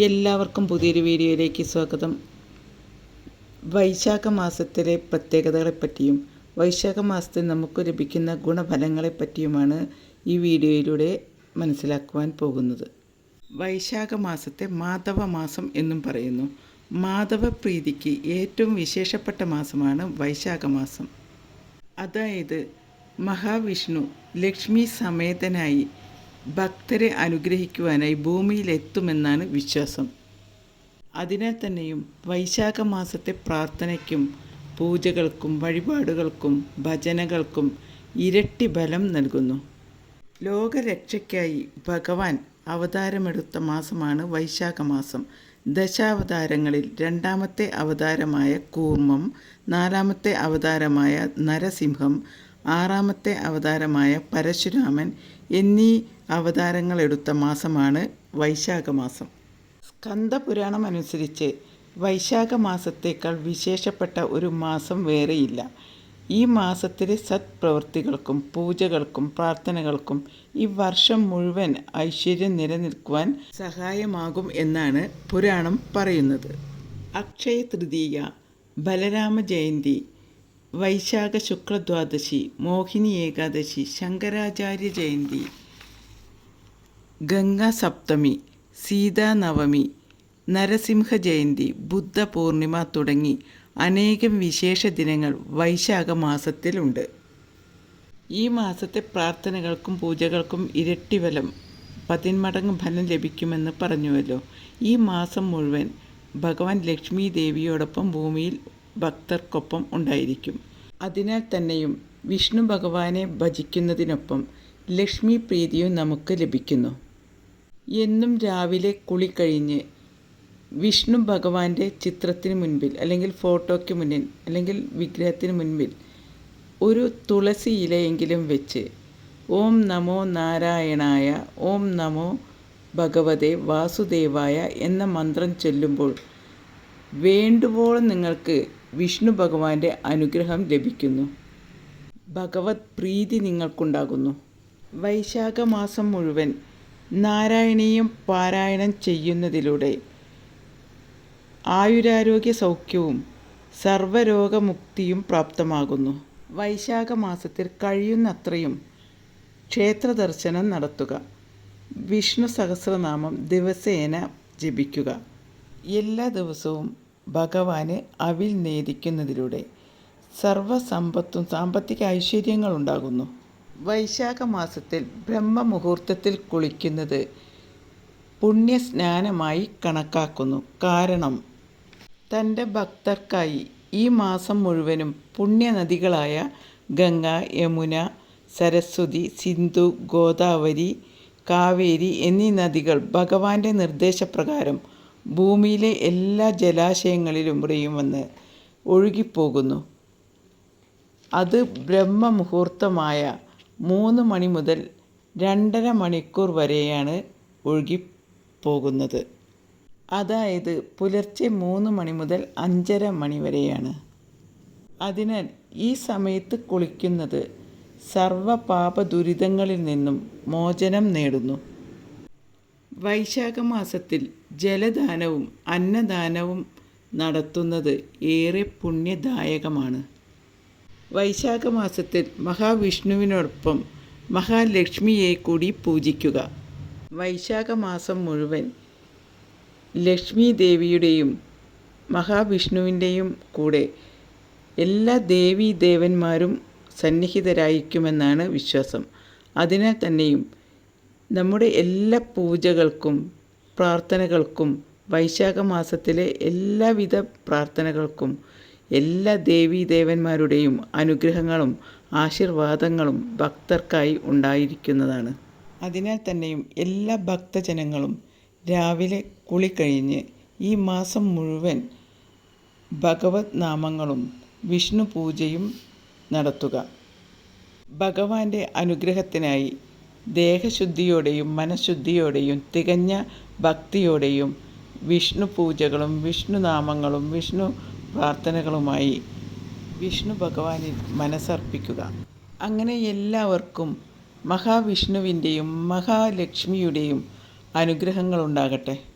എല്ലാവർക്കും പുതിയൊരു വീഡിയോയിലേക്ക് സ്വാഗതം. വൈശാഖ മാസത്തിലെ പ്രത്യേകതകളെപ്പറ്റിയും വൈശാഖ മാസത്തിൽ നമുക്ക് ലഭിക്കുന്ന ഗുണഫലങ്ങളെപ്പറ്റിയുമാണ് ഈ വീഡിയോയിലൂടെ മനസ്സിലാക്കുവാൻ പോകുന്നത്. വൈശാഖ മാസത്തെ മാധവ മാസം എന്നും പറയുന്നു. മാധവ പ്രീതിക്ക് ഏറ്റവും വിശേഷപ്പെട്ട മാസമാണ് വൈശാഖ മാസം. അതായത് മഹാവിഷ്ണു ലക്ഷ്മി സമേതനായി ഭക്തരെ അനുഗ്രഹിക്കുവാനായി ഭൂമിയിലെത്തുമെന്നാണ് വിശ്വാസം. അതിനാൽ തന്നെയും വൈശാഖ മാസത്തെ പ്രാർത്ഥനയ്ക്കും പൂജകൾക്കും വഴിപാടുകൾക്കും ഭജനകൾക്കും ഇരട്ടി ബലം നൽകുന്നു. ലോകരക്ഷയ്ക്കായി ഭഗവാൻ അവതാരമെടുത്ത മാസമാണ് വൈശാഖ മാസം ദശാവതാരങ്ങളിൽ രണ്ടാമത്തെ അവതാരമായ കൂർമ്മം നാലാമത്തെ അവതാരമായ നരസിംഹം ആറാമത്തെ അവതാരമായ പരശുരാമൻ എന്നീ അവതാരങ്ങളെടുത്ത മാസമാണ് വൈശാഖ മാസം. സ്കന്ദപുരാണം അനുസരിച്ച് വൈശാഖ മാസത്തേക്കാൾ വിശേഷപ്പെട്ട ഒരു മാസം വേറെയില്ല. ഈ മാസത്തിലെ സത്പ്രവൃത്തികൾക്കും പൂജകൾക്കും പ്രാർത്ഥനകൾക്കും ഈ വർഷം മുഴുവൻ ഐശ്വര്യം നിലനിൽക്കുവാൻ സഹായമാകും എന്നാണ് പുരാണം പറയുന്നത്. അക്ഷയ തൃതീയ ബലരാമ ജയന്തി വൈശാഖ ശുക്ലദ്വാദശി മോഹിനി ഏകാദശി ശങ്കരാചാര്യ ജയന്തി ഗംഗാ സപ്തമി സീതാനവമി നരസിംഹ ജയന്തി ബുദ്ധ പൂർണിമ തുടങ്ങി അനേകം വിശേഷ ദിനങ്ങൾ വൈശാഖ മാസത്തിലുണ്ട്. ഈ മാസത്തെ പ്രാർത്ഥനകൾക്കും പൂജകൾക്കും ഇരട്ടി ഫലം പതിന്മടങ്ങ് ഫലം ലഭിക്കുമെന്ന് പറഞ്ഞുവല്ലോ. ഈ മാസം മുഴുവൻ ഭഗവാൻ ലക്ഷ്മി ദേവിയോടൊപ്പം ഭൂമിയിൽ ഭക്തർക്കൊപ്പം ഉണ്ടായിരിക്കും. അതിനാൽ തന്നെയും വിഷ്ണു ഭഗവാനെ ഭജിക്കുന്നതിനൊപ്പം ലക്ഷ്മി പ്രീതിയും നമുക്ക് ലഭിക്കുന്നു. എന്നും രാവിലെ കുളി കഴിഞ്ഞ് വിഷ്ണു ഭഗവാന്റെ ചിത്രത്തിന് മുൻപിൽ അല്ലെങ്കിൽ ഫോട്ടോയ്ക്ക് മുന്നിൽ അല്ലെങ്കിൽ വിഗ്രഹത്തിന് മുൻപിൽ ഒരു തുളസി ഇലയെങ്കിലും വെച്ച് ഓം നമോ നാരായണായ ഓം നമോ ഭഗവതെ വാസുദേവായ എന്ന മന്ത്രം ചൊല്ലുമ്പോൾ വേണ്ടുവോളം നിങ്ങൾക്ക് വിഷ്ണു ഭഗവാന്റെ അനുഗ്രഹം ലഭിക്കുന്നു. ഭഗവത് പ്രീതി നിങ്ങൾക്കുണ്ടാകുന്നു. വൈശാഖ മാസം മുഴുവൻ നാരായണീയം പാരായണം ചെയ്യുന്നതിലൂടെ ആയുരാരോഗ്യ സൗഖ്യവും സർവരോഗമുക്തിയും പ്രാപ്തമാകുന്നു. വൈശാഖ മാസത്തിൽ കഴിയുന്നത്രയും ക്ഷേത്ര ദർശനം നടത്തുക. വിഷ്ണു സഹസ്രനാമം ദിവസേന ജപിക്കുക. എല്ലാ ദിവസവും ഭഗവാന് അവിൽ നേദിക്കുന്നതിലൂടെ സർവസമ്പത്തും സാമ്പത്തിക ഐശ്വര്യങ്ങളുണ്ടാകുന്നു. വൈശാഖ മാസത്തിൽ ബ്രഹ്മമുഹൂർത്തത്തിൽ കുളിക്കുന്നത് പുണ്യസ്നാനമായി കണക്കാക്കുന്നു. കാരണം തന്റെ ഭക്തർക്കായി ഈ മാസം മുഴുവനും പുണ്യനദികളായ ഗംഗ യമുന സരസ്വതി സിന്ധു ഗോദാവരി കാവേരി എന്നീ നദികൾ ഭഗവാന്റെ നിർദ്ദേശപ്രകാരം ഭൂമിയിലെ എല്ലാ ജലാശയങ്ങളിലും ജലാശയങ്ങളിലൂടെയും വന്ന് ഒഴുകിപ്പോകുന്നു. അത് ബ്രഹ്മമുഹൂർത്തമായ മൂന്ന് മണി മുതൽ രണ്ടര മണിക്കൂർ വരെയാണ് ഒഴുകിപ്പോകുന്നത്. അതായത് പുലർച്ചെ മൂന്ന് മണി മുതൽ അഞ്ചര മണി വരെയാണ്. അതിനാൽ ഈ സമയത്ത് കുളിക്കുന്നത് സർവപാപ ദുരിതങ്ങളിൽ നിന്നും മോചനം നേടുന്നു. വൈശാഖ മാസത്തിൽ ജലദാനവും അന്നദാനവും നടത്തുന്നത് ഏറെ പുണ്യദായകമാണ്. വൈശാഖ മാസത്തിൽ മഹാവിഷ്ണുവിനോടൊപ്പം മഹാലക്ഷ്മിയെ കൂടി പൂജിക്കുക. വൈശാഖ മാസം മുഴുവൻ ലക്ഷ്മി ദേവിയുടെയും മഹാവിഷ്ണുവിന്റെയും കൂടെ എല്ലാ ദേവീ ദേവന്മാരും സന്നിഹിതരായിരിക്കുമെന്നാണ് വിശ്വാസം. അതിനാൽ തന്നെയും നമ്മുടെ എല്ലാ പൂജകൾക്കും പ്രാർത്ഥനകൾക്കും വൈശാഖ മാസത്തിലെ എല്ലാവിധ പ്രാർത്ഥനകൾക്കും എല്ലാ ദേവീ ദേവന്മാരുടെയും അനുഗ്രഹങ്ങളും ആശീർവാദങ്ങളും ഭക്തർക്കായി ഉണ്ടായിരിക്കുന്നതാണ്. അതിനാൽ തന്നെയും എല്ലാ ഭക്തജനങ്ങളും രാവിലെ കുളി കഴിഞ്ഞ് ഈ മാസം മുഴുവൻ ഭഗവത് നാമങ്ങളും വിഷ്ണു പൂജയും നടത്തുക. ഭഗവാന്റെ അനുഗ്രഹത്തിനായി ദേഹശുദ്ധിയോടെയും മനഃശുദ്ധിയോടെയും തികഞ്ഞ ഭക്തിയോടെയും വിഷ്ണു പൂജകളും വിഷ്ണു നാമങ്ങളും വിഷ്ണു പ്രാർത്ഥനകളുമായി വിഷ്ണു ഭഗവാനിൽ മനസ്സർപ്പിക്കുക. അങ്ങനെ എല്ലാവർക്കും മഹാവിഷ്ണുവിന്റെയും മഹാലക്ഷ്മിയുടെയും അനുഗ്രഹങ്ങളുണ്ടാകട്ടെ.